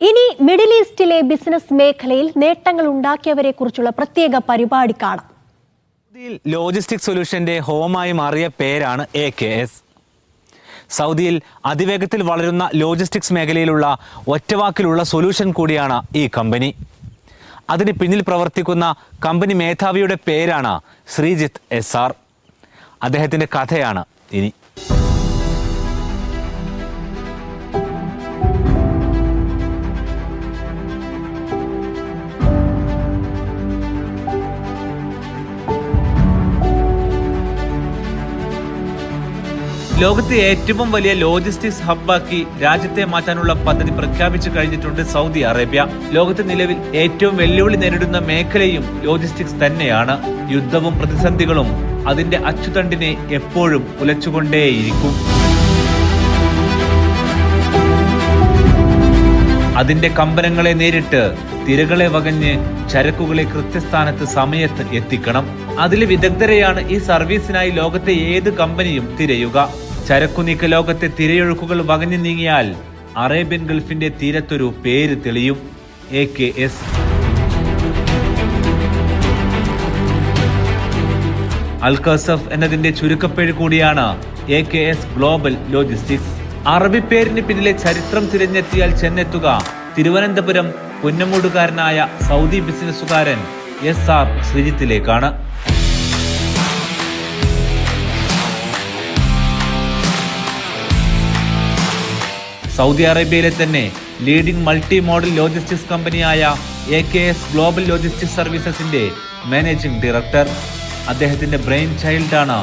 ഇനി middle ഈസ്റ്റിലെ business മേഖലയിൽ നേട്ടങ്ങൾ ഉണ്ടാക്കിയവരെ കുറിച്ചുള്ള പ്രത്യേക പരിപാടി കാണാം. ലോജിസ്റ്റിക് സൊല്യൂഷന്റെ ഹോമായി മാറിയ പേരാണ് എ കെ എസ് സൗദിയിൽ അതിവേഗത്തിൽ വളരുന്ന ലോജിസ്റ്റിക്സ് മേഖലയിലുള്ള ഒറ്റവാക്കിലുള്ള സൊല്യൂഷൻ കൂടിയാണ് ഈ കമ്പനി. അതിന് പിന്നിൽ പ്രവർത്തിക്കുന്ന കമ്പനി മേധാവിയുടെ പേരാണ് ശ്രീജിത്ത് എസ് ആർ അദ്ദേഹത്തിന്റെ കഥയാണ് ഇനി. ലോകത്തെ ഏറ്റവും വലിയ ലോജിസ്റ്റിക്സ് ഹബ്ബാക്കി രാജ്യത്തെ മാറ്റാനുള്ള പദ്ധതി പ്രഖ്യാപിച്ചു കഴിഞ്ഞിട്ടുണ്ട് സൗദി അറേബ്യ. ലോകത്ത് നിലവിൽ ഏറ്റവും വെല്ലുവിളി നേരിടുന്ന മേഖലയും ലോജിസ്റ്റിക്സ് തന്നെയാണ്. യുദ്ധവും പ്രതിസന്ധികളും അതിന്റെ അച്ചുതണ്ടിനെ എപ്പോഴും ഉലച്ചുകൊണ്ടേയിരിക്കും. അതിന്റെ കമ്പനങ്ങളെ നേരിട്ട് തിരകളെ വകഞ്ഞ് ചരക്കുകളെ കൃത്യസ്ഥാനത്ത് സമയത്ത് എത്തിക്കണം. അതിൽ വിദഗ്ധരെയാണ് ഈ സർവീസിനായി ലോകത്തെ ഏത് കമ്പനിയും തിരയുക. ചരക്കു നീക്ക ലോകത്തെ തിരയൊഴുക്കുകൾ വകഞ്ഞു നീങ്ങിയാൽ അറേബ്യൻ ഗൾഫിന്റെ തീരത്തൊരു പേര് തെളിയും. A K S. അൽക്കസഫ് എന്നതിന്റെ ചുരുക്കപ്പേര് കൂടിയാണ് A K S global logistics. അറബി പേരിന് പിന്നിലെ ചരിത്രം തിരഞ്ഞെത്തിയാൽ ചെന്നെത്തുക തിരുവനന്തപുരം പുന്നമൂടുകാരനായ സൗദി ബിസിനസ്സുകാരൻ എസ് ആർ ശ്രീജിത്തിലേക്കാണ്. സൗദി അറേബ്യയിലെ തന്നെ ലീഡിംഗ് മൾട്ടി മോഡൽ ലോജിസ്റ്റിക്സ് കമ്പനിയായ A K S global logistics സർവീസസിന്റെ managing director. അദ്ദേഹത്തിന്റെ ബ്രെയിൻ ചൈൽഡാണ്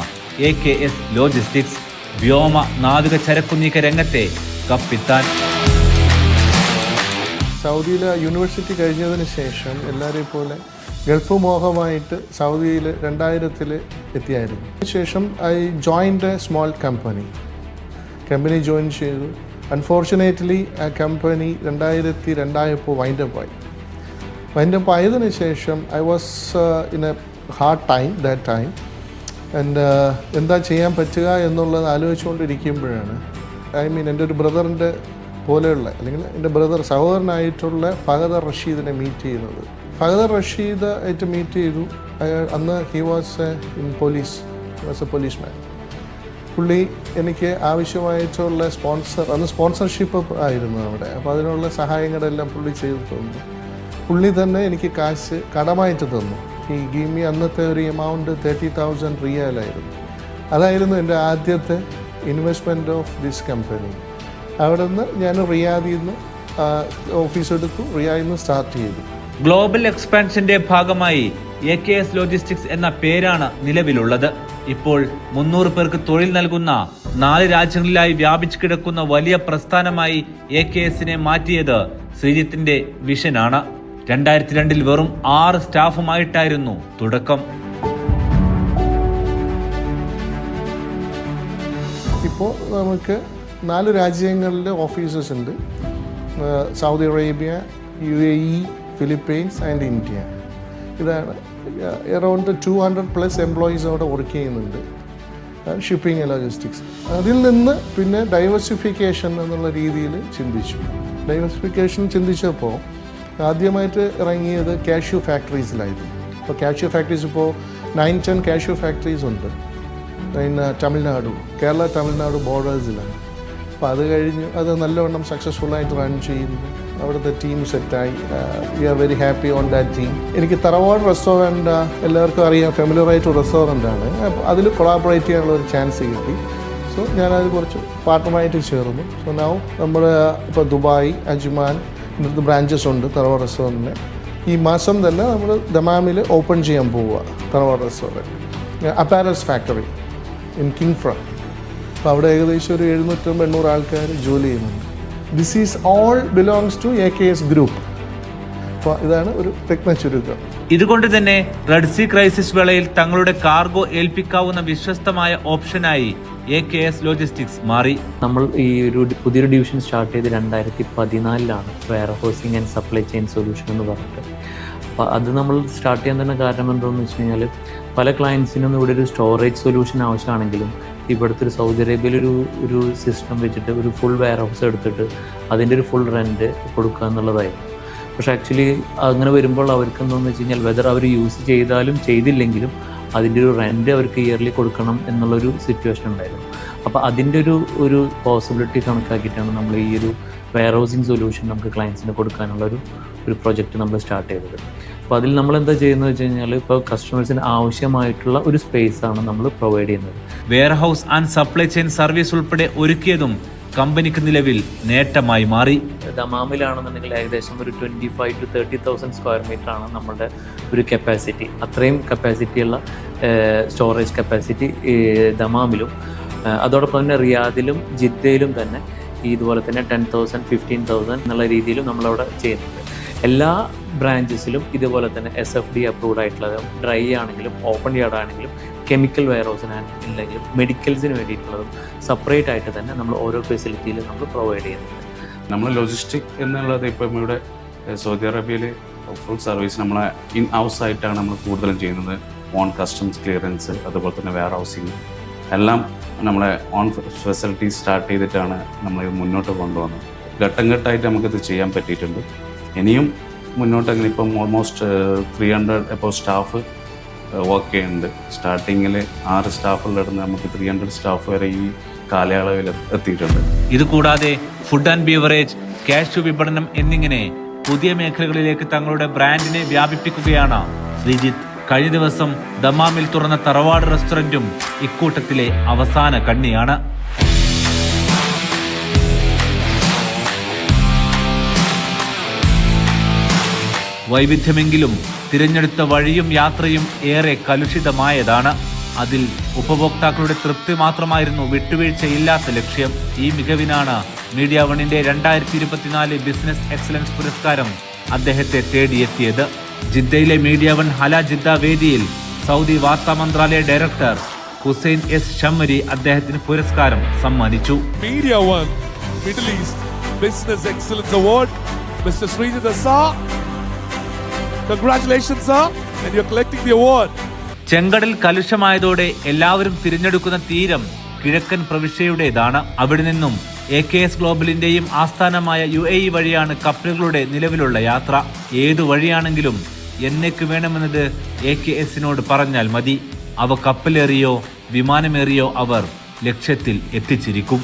എ കെ എസ് ലോജിസ്റ്റിക്സ്. വ്യോമ നാവിക ചരക്കുനീക്ക രംഗത്തെ കപ്പിത്താൻ. സൗദിയിലെ യൂണിവേഴ്സിറ്റി കഴിഞ്ഞതിന് ശേഷം എല്ലാവരെയും പോലെ ഗൾഫ് മോഹമായിട്ട് സൗദിയിൽ രണ്ടായിരത്തിൽ എത്തിയായിരുന്നു. അതിനുശേഷം I joined a small company. Company join ചെയ്തു. അൺഫോർച്ചുനേറ്റ്ലി ആ കമ്പനി രണ്ടായിരത്തി രണ്ടായപ്പോൾ വൈൻഡപ്പ് ആയി. വൈൻഡപ്പ് ആയതിനു ശേഷം I was in a hard time that time and എന്താ ചെയ്യാൻ പറ്റുക എന്നുള്ളത് ആലോചിച്ചുകൊണ്ടിരിക്കുമ്പോഴാണ് ഐ മീൻ എന്റെ ഒരു ബ്രദറിന്റെ പോലെയുള്ള അല്ലെങ്കിൽ എന്റെ ബ്രദർ സഹോദരനായിട്ടുള്ള ഫഹദർ റഷീദിനെ മീറ്റ് ചെയ്യുന്നത്. ഫഹദർ റഷീദ് ആയിട്ട് മീറ്റ് ചെയ്തു. അന്ന് he was in police was a policeman പുള്ളി എനിക്ക് ആവശ്യമായിട്ടുള്ള സ്പോൺസർ അന്ന് സ്പോൺസർഷിപ്പ് ആയിരുന്നു അവിടെ. അപ്പോൾ അതിനുള്ള സഹായങ്ങളെല്ലാം പുള്ളി ചെയ്തു തന്നു. പുള്ളി തന്നെ എനിക്ക് കാശ് കടമായിട്ട് തന്നു. ഈ ഗീമി അന്നത്തെ ഒരു എമൗണ്ട് തേർട്ടി തൗസൻഡ് റിയാലായിരുന്നു അതായിരുന്നു എന്റെ ആദ്യത്തെ ഇൻവെസ്റ്റ്മെന്റ് ഓഫ് ദിസ് കമ്പനി അവിടെ നിന്ന് ഞാൻ റിയാദിൽ നിന്ന് ഓഫീസ് എടുത്തു റിയാദിൽ നിന്ന് സ്റ്റാർട്ട് ചെയ്തു. ഗ്ലോബൽ എക്സ്പാൻഷന്റെ ഭാഗമായി എ കെ എസ് ലോജിസ്റ്റിക്സ് എന്ന പേരാണ് നിലവിലുള്ളത്. ഇപ്പോൾ മുന്നൂറ് പേർക്ക് തൊഴിൽ നൽകുന്ന നാല് രാജ്യങ്ങളിലായി വ്യാപിച്ചു കിടക്കുന്ന വലിയ പ്രസ്ഥാനമായി എ കെ എസിനെ മാറ്റിയത് ശ്രീജിത്തിന്റെ വിഷനാണ്. രണ്ടായിരത്തി രണ്ടിൽ വെറും ആറ് സ്റ്റാഫുമായിട്ടായിരുന്നു തുടക്കം. ഇപ്പോൾ നമുക്ക് നാല് രാജ്യങ്ങളിലെ ഓഫീസസ് ഉണ്ട്. Saudi Arabia U A E Philippines and India. ഇതാണ്. Around two hundred plus employees അവിടെ വർക്ക് ചെയ്യുന്നുണ്ട്. ഷിപ്പിംഗ് ലോജിസ്റ്റിക്സ് അതിൽ നിന്ന് പിന്നെ ഡൈവേഴ്സിഫിക്കേഷൻ എന്നുള്ള രീതിയിൽ ചിന്തിച്ചു. ഡൈവേഴ്സിഫിക്കേഷൻ ചിന്തിച്ചപ്പോൾ ആദ്യമായിട്ട് ഇറങ്ങിയത് കാഷ്യൂ ഫാക്ടറീസിലായിരുന്നു ഇപ്പോൾ കാഷ്യൂ ഫാക്ടറീസ് ഇപ്പോൾ നയൻ ടെൻ കാഷ്യൂ ഫാക്ടറീസ് ഉണ്ട്. പിന്നെ തമിഴ്നാടു കേരള തമിഴ്നാട് ബോർഡേഴ്സിലാണ് അപ്പോൾ അത് കഴിഞ്ഞ് അത് നല്ലവണ്ണം സക്സസ്ഫുള്ളായിട്ട് റൺ ചെയ്യുന്നു അവിടുത്തെ ടീം സെറ്റായി we are very happy on that team എനിക്ക് തറവാട് റെസ്റ്റോറന്റ് എല്ലാവർക്കും അറിയാം ഫെമിലിയർ റെസ്റ്റോറന്റാണ് അതിൽ കൊളാബറേറ്റ് ചെയ്യാനുള്ള ഒരു ചാൻസ് കിട്ടി. സോ ഞാനത് കുറച്ച് പാർട്ട്ണറായിട്ട് ചേർന്നു. സോ നൗ നമ്മൾ ഇപ്പോൾ ദുബായ് അജ്മാൻ ഇന്നത്തെ ബ്രാഞ്ചസ് ഉണ്ട് തറവാട് റെസ്റ്റോറന്റിന് ഈ മാസം തന്നെ നമ്മൾ ദമാമിൽ ഓപ്പൺ ചെയ്യാൻ പോവുക Tharavad restaurant apparels factory in king from അപ്പോൾ അവിടെ ഏകദേശം ഒരു എഴുന്നൂറ്റമ്പത് എണ്ണൂറ് ആൾക്കാർ ജോലി ചെയ്യുന്നുണ്ട്. This is all belongs to A K S group അപ്പോൾ ഇതാണ് ഒരു രത്ന ചുരുക്കം. ഇതുകൊണ്ട് തന്നെ റെഡ് സീ ക്രൈസിസ് വേളയിൽ തങ്ങളുടെ കാർഗോ ഏൽപ്പിക്കാവുന്ന വിശ്വസ്തമായ ഓപ്ഷനായി എ കെ എസ് ലോജിസ്റ്റിക്സ് മാറി. നമ്മൾ ഈ ഒരു പുതിയൊരു ഡിവിഷൻ സ്റ്റാർട്ട് ചെയ്ത് രണ്ടായിരത്തി പതിനാലിലാണ് warehousing and supply chain solution എന്ന് പറഞ്ഞിട്ട്. അപ്പോൾ അത് നമ്മൾ സ്റ്റാർട്ട് ചെയ്യാൻ തന്നെ കാരണം എന്താണെന്ന് വെച്ച് കഴിഞ്ഞാൽ പല ക്ലയൻസിനും ഇവിടെ ഒരു സ്റ്റോറേജ് സൊല്യൂഷൻ ആവശ്യമാണെങ്കിലും ഇവിടുത്തെ ഒരു സൗദി അറേബ്യയിൽ ഒരു ഒരു സിസ്റ്റം വെച്ചിട്ട് ഒരു ഫുൾ വെയർ ഹൗസ് എടുത്തിട്ട് അതിന്റെ ഒരു ഫുൾ റെന്റ് കൊടുക്കുക എന്നുള്ളതായിരുന്നു. പക്ഷേ ആക്ച്വലി അങ്ങനെ വരുമ്പോൾ അവർക്ക് എന്താണെന്ന് വെച്ച് കഴിഞ്ഞാൽ വെതർ അവർ യൂസ് ചെയ്താലും ചെയ്തില്ലെങ്കിലും അതിന്റെ ഒരു റെന്റ് അവർക്ക് ഇയർലി കൊടുക്കണം എന്നുള്ളൊരു സിറ്റുവേഷൻ ഉണ്ടായിരുന്നു. അപ്പോൾ അതിന്റെ ഒരു ഒരു പോസിബിലിറ്റി കണക്കാക്കിയിട്ടാണ് നമ്മൾ ഈ ഒരു വെയർ ഹൗസിങ് സൊല്യൂഷൻ നമുക്ക് ക്ലയൻസിന് കൊടുക്കാനുള്ള ഒരു ഒരു പ്രൊജക്റ്റ് നമ്മൾ സ്റ്റാർട്ട് ചെയ്തത്. അപ്പോൾ അതിൽ നമ്മൾ എന്താ ചെയ്യുന്നത് വെച്ച് കഴിഞ്ഞാൽ ഇപ്പോൾ കസ്റ്റമേഴ്സിന് ആവശ്യമായിട്ടുള്ള ഒരു സ്പേസ് ആണ് നമ്മൾ പ്രൊവൈഡ് ചെയ്യുന്നത്. Warehouse and supply chain service ഉൾപ്പെടെ ഒരുക്കിയതും കമ്പനിക്ക് നിലവിൽ നേട്ടമായി മാറി. ദമാമിലാണെന്നുണ്ടെങ്കിൽ ഏകദേശം ഒരു twenty five to thirty thousand square metre ആണ് നമ്മുടെ ഒരു കപ്പാസിറ്റി അത്രയും കപ്പാസിറ്റിയുള്ള സ്റ്റോറേജ് കപ്പാസിറ്റി ദമാമിലും അതോടൊപ്പം തന്നെ റിയാദിലും ജിദ്ദയിലും തന്നെ ഈ ഇതുപോലെ തന്നെ ടെൻ തൗസൻഡ് ഫിഫ്റ്റീൻ തൗസൻഡ് എന്നുള്ള രീതിയിലും നമ്മളവിടെ ചെയ്യുന്നുണ്ട്. എല്ലാ ബ്രാഞ്ചസിലും ഇതുപോലെ തന്നെ എസ് എഫ് ഡി അപ്രൂവ്ഡ് ആയിട്ടുള്ളതും ഡ്രൈ ആണെങ്കിലും ഓപ്പൺ യാർഡ് ആണെങ്കിലും കെമിക്കൽ വെയർ ഹൗസിനാണെങ്കിലും മെഡിക്കൽസിന് വേണ്ടിയിട്ടുള്ളതും സെപ്പറേറ്റ് ആയിട്ട് തന്നെ നമ്മൾ ഓരോ ഫെസിലിറ്റിയിലും നമ്മൾ പ്രൊവൈഡ് ചെയ്യുന്നുണ്ട്. നമ്മൾ ലോജിസ്റ്റിക് എന്നുള്ളത് ഇപ്പം ഇവിടെ സൗദി അറേബ്യയിൽ ഫുൾ സർവീസ് നമ്മളെ ഇൻ ഹൗസ് ആയിട്ടാണ് നമ്മൾ കൂടുതലും ചെയ്യുന്നത്. ഓൺ കസ്റ്റംസ് ക്ലിയറൻസ് അതുപോലെ തന്നെ വെയർ ഹൗസിങ് എല്ലാം നമ്മളെ ഓൺ ഫെസിലിറ്റി സ്റ്റാർട്ട് ചെയ്തിട്ടാണ് നമ്മൾ മുന്നോട്ട് കൊണ്ടുവന്നത് ഘട്ടം ഘട്ടമായിട്ട് നമുക്കിത് ചെയ്യാൻ പറ്റിയിട്ടുണ്ട്. ഇനിയും മുന്നോട്ട് അങ്ങനെ ഇപ്പം ഓൾമോസ്റ്റ് ത്രീ ഹൺഡ്രഡ് ഇപ്പോൾ സ്റ്റാഫ് വർക്ക് ചെയ്യുന്നുണ്ട് സ്റ്റാർട്ടിങ്ങിൽ ആറ് സ്റ്റാഫുകളിടുന്ന നമുക്ക് ത്രീ ഹൺഡ്രഡ് സ്റ്റാഫ് വരെ ഈ കാലയളവിൽ എത്തിയിട്ടുണ്ട്. ഇതുകൂടാതെ ഫുഡ് ആൻഡ് ബീവറേജ് ക്യാഷ് വിപണനം എന്നിങ്ങനെ പുതിയ മേഖലകളിലേക്ക് തങ്ങളുടെ ബ്രാൻഡിനെ വ്യാപിപ്പിക്കുകയാണ് ശ്രീജിത്ത്. കഴിഞ്ഞ ദിവസം ദമാമിൽ തുറന്ന തറവാട് റെസ്റ്റോറന്റും ഇക്കൂട്ടത്തിലെ അവസാന കണ്ണിയാണ്. വൈവിധ്യമെങ്കിലും തിരഞ്ഞെടുത്ത വഴിയും യാത്രയും ഏറെ കലുഷിതമായതാണ്. അതിൽ ഉപഭോക്താക്കളുടെ തൃപ്തി മാത്രമായിരുന്നു വിട്ടുവീഴ്ചയില്ലാത്ത ലക്ഷ്യം. ഈ മികവിനാണ് മീഡിയ വണിന്റെ രണ്ടായിരത്തി ഇരുപത്തിനാല് ബിസിനസ് എക്സലൻസ് പുരസ്കാരം അദ്ദേഹത്തെ തേടിയെത്തിയത്. ജിദ്ദയിലെ മീഡിയ വൺ ഹല ജിദ്ദ വേദിയിൽ സൗദി വാർത്താ മന്ത്രാലയ ഡയറക്ടർ ഹുസൈൻ എസ് ഷമ്മരി അദ്ദേഹത്തിന് പുരസ്കാരം സമ്മാനിച്ചു. Media One Middle East business excellence award mister Sreejith sir congratulations sir and you are collecting the award ചെങ്കടൽ കലുഷമായതോടെ എല്ലാവരും തിരഞ്ഞെടുക്കുന്ന തീരം കിഴക്കൻ പ്രവിശ്യയുടേതാണ്. അവിടെ നിന്നും എ കെ എസ് ഗ്ലോബലിന്റെയും ആസ്ഥാനമായ യു എ ഇ വഴിയാണ് കപ്പലുകളുടെ നിലവിലുള്ള യാത്ര. ഏതു വഴിയാണെങ്കിലും എന്നേക്ക് വേണമെന്നത് എ കെ എസിനോട് പറഞ്ഞാൽ മതി. അവ കപ്പലേറിയോ വിമാനമേറിയോ അവർ ലക്ഷ്യത്തിൽ എത്തിച്ചിരിക്കും.